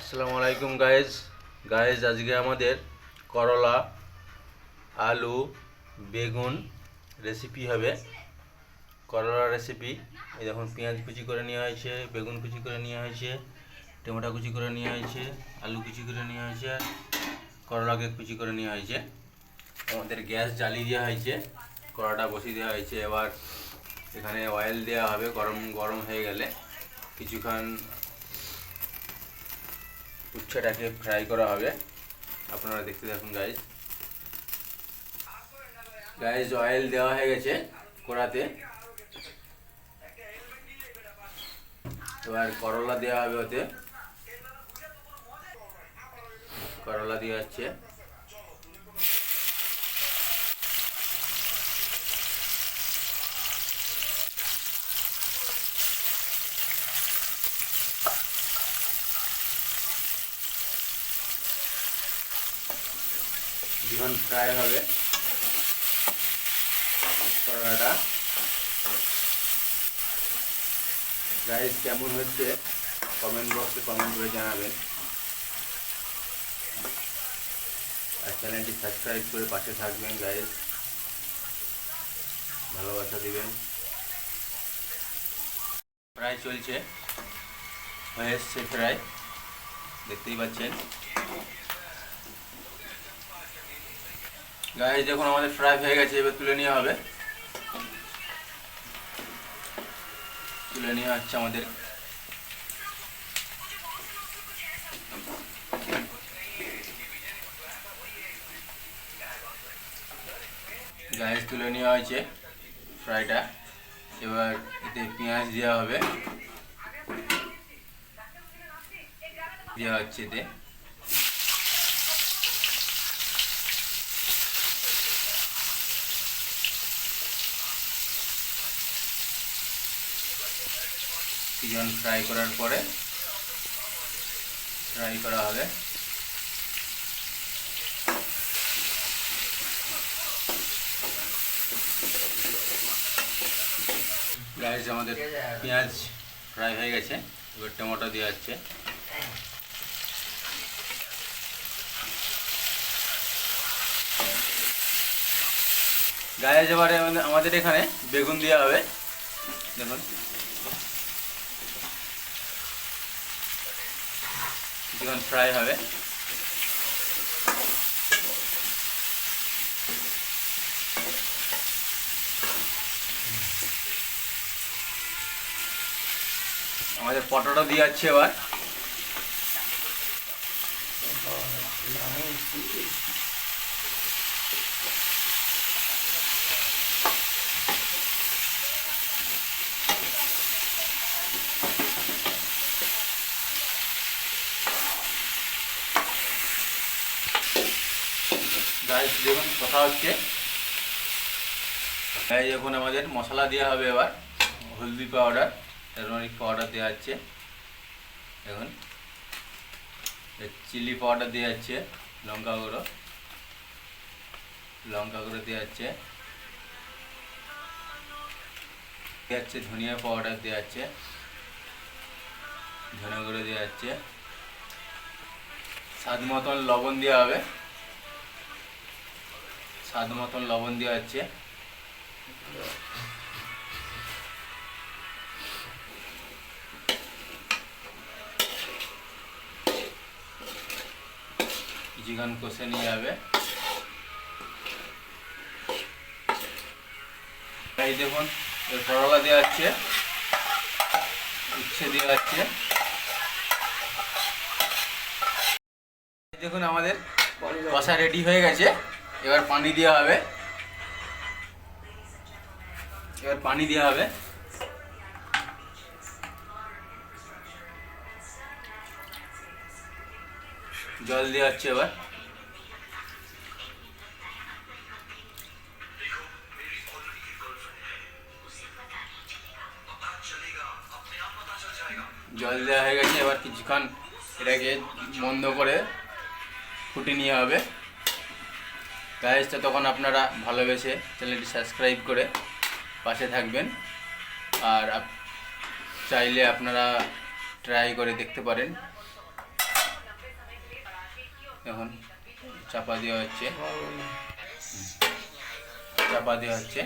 আসসালামু আলাইকুম guys guys আজকে আমাদের করলা, আলু, বেগুন রেসিপি হবে। করলা রেসিপি এই দেখুন, পেঁয়াজ কুচি করে নেওয়া হয়েছে, বেগুন কুচি করে নেওয়া হয়েছে, টমেটো কুচি করে নেওয়া হয়েছে, আলু কুচি করে নেওয়া হয়েছে আর করলাকে কুচি করে নেওয়া হয়েছে। আমাদের গ্যাস জ্বালিয়ে দেওয়া হয়েছে কড়াটা বসিয়ে দেওয়া হয়েছে। এবার এখানে অয়েল দেওয়া হবে, গরম গরম হয়ে গেলে কিছুক্ষণ উচ্ছেটাকে ফ্রাই করা হবে। আপনারা দেখতে থাকুন গাইজ গাইজ অয়েল দেওয়া হয়ে গেছে কড়াতে। এবার করলা দেওয়া হবে ওতে। করলা দেওয়া হচ্ছে। যখন ফ্রাই হবে। করলাটা গাইস কেমন হচ্ছে? কমেন্ট বক্সে কমেন্ট করে জানাবেন। আর চ্যানেলটি সাবস্ক্রাইব করে পাশে থাকবেন গাইস ভালোবাসা দিবেন। ফ্রাই চলছে। হয়ে এসছে ফ্রাই দেখতেই পাচ্ছেন। গাইস দেখুন, আমাদের ফ্রাই হয়ে গেছে, এবার তুলে নেওয়া হবে। তুলে নেওয়া হচ্ছে আমাদের। গাইস তুলে নেওয়া হয়েছে ফ্রাইটা এবার এতে পেঁয়াজ দেওয়া হবে। দেওয়া হচ্ছে এতে। চিকেন ফ্রাই করার পরে ফ্রাই করা হবে। গাইস আমাদের পেঁয়াজ ফ্রাই হয়ে গেছে। এবার টমেটো দেওয়া হচ্ছে। গায়ে আমাদের- আমাদের এখানে বেগুন দেওয়া হবে। দেখুন। যখন ফ্রাই হবে। আমাদের পটোটা দিয়ে যাচ্ছে এবার। গাইস দেখুন, কথা হচ্ছে। গাইস এখন আমাদের মশলা দেওয়া হবে এবার। হলদি পাউডার টারমারিক পাউডার দেওয়া হচ্ছে এখন চিলি পাউডার দেওয়া হচ্ছে লঙ্কা গুঁড়ো। লঙ্কা গুঁড়ো দেওয়া হচ্ছে দেওয়া হচ্ছে ধনিয়া পাউডার দেওয়া হচ্ছে ধনে গুঁড়ো দেওয়া হচ্ছে স্বাদ মতন লবণ দেওয়া হবে। স্বাদ মতন লবণ দেওয়া হচ্ছে। কিছুক্ষণ কষে নিয়ে যাবে। এই দেখুন এর করলা দেওয়া হচ্ছে। উচ্ছে দেওয়া হচ্ছে। দেখুন আমাদের কষা রেডি হয়ে গেছে। এবার পানি দেওয়া হবে। এবার পানি দেওয়া হবে। জল দেওয়া হচ্ছে এবার। জল দেওয়া হয়ে গেছে, এবার কিছুক্ষণ এটাকে বন্ধ করে ফুটে নিয়ে হবে। গাইজটা তখন আপনারা ভালোবেসে চ্যানেলটি সাবস্ক্রাইব করে পাশে থাকবেন। আর চাইলে আপনারা ট্রাই করে দেখতে পারেন। এখন চাপা দেওয়া হচ্ছে। চাপা দেওয়া হচ্ছে।